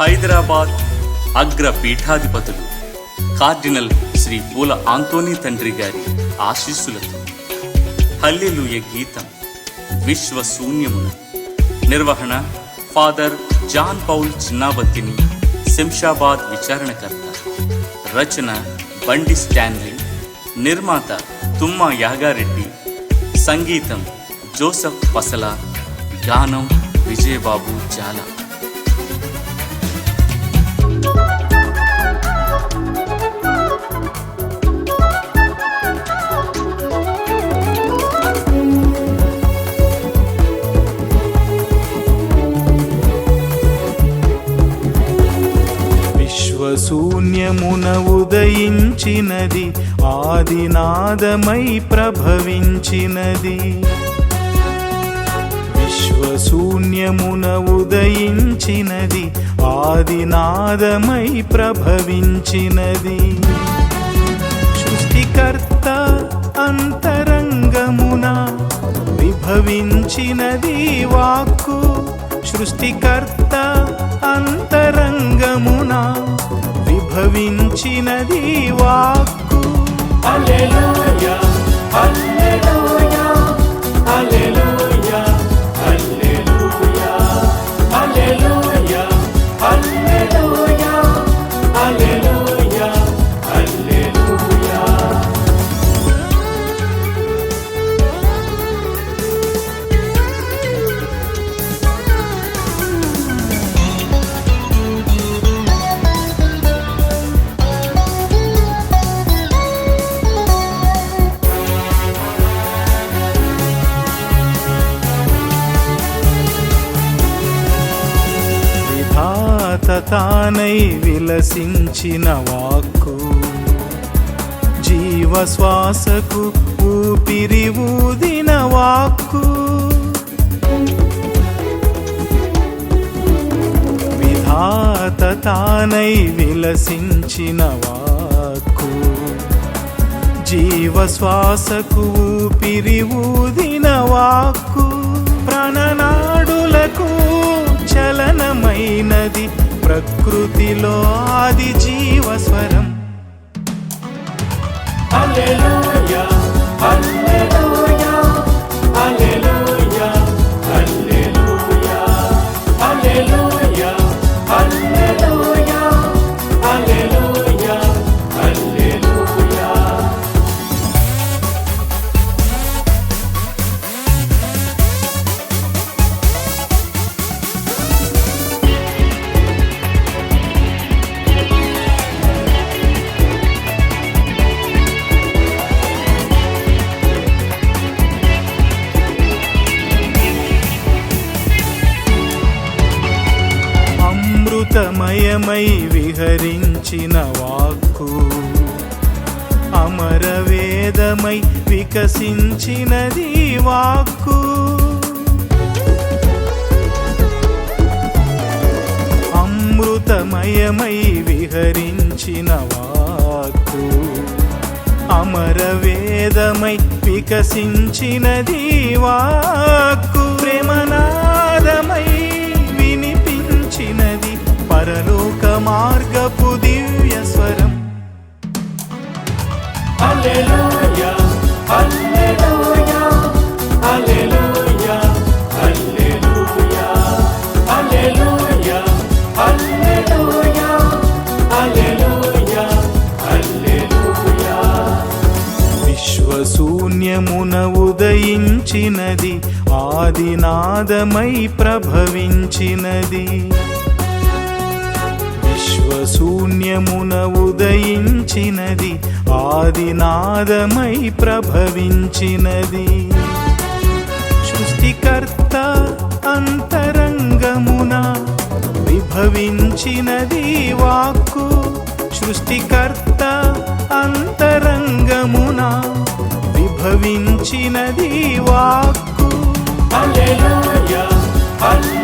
హైదరాబాద్ అగ్ర పీఠాధిపతులు కార్డినల్ శ్రీ పూల ఆంతోనీ తండ్రి గారి ఆశీస్సులతో హల్లెలూయ గీతం విశ్వశూన్యమున. నిర్వహణ father John Paul Chinnabattini Shamshabad విచారణకర్త. రచన బండి స్టాన్లీ. నిర్మాత తుమ్మ యాగారెడ్డి. సంగీతం జోసఫ్ పసల. గానం విజయబాబు జాలా. శూన్యమున ఉదయించినది ఆదినాదమై ప్రభవించినది. విశ్వశూన్యమున ఉదయించినది ఆదినాదమై ప్రభవించినది. సృష్టికర్త అంతరంగమున విభవించినది వాక్కు సృష్టికర్త ఉద్భవించినది వాక్కు. అల్లెలూయా అల్లెలూయా తానై విలసించిన వాక్కు జీవశ్వాసకు ఊపిరి ఊదిన వాక్కు. విధాత తానై విలసించిన వాక్కు జీవశ్వాసకు ఊపిరి ఊదిన వాక్కు. ప్రాణనాడులకు చలనమైనది ప్రకృతిలో ఆది జీవ అమృతమయమై విహరించిన వాక్కు. అమరవేదమై వికసించినది వాక్కు. అమృతమయమై విహరించిన వాక్కు. అమరవేదమై వికసించినది వాక్కు. ప్రేమనా మార్గపు దివ్య స్వరం. విశ్వశూన్యమున ఉదయించినది ఆదినాదమై ప్రభవించినది. విశ్వశూన్యమున ఉదయించినది ఆదినాదమై ప్రభవించినది. సృష్టికర్త అంతరంగమున విభవించినది వాక్కు సృష్టికర్త అంతరంగమున విభవించినది వాక్కు. హల్లెలూయా హల్లెలూయా.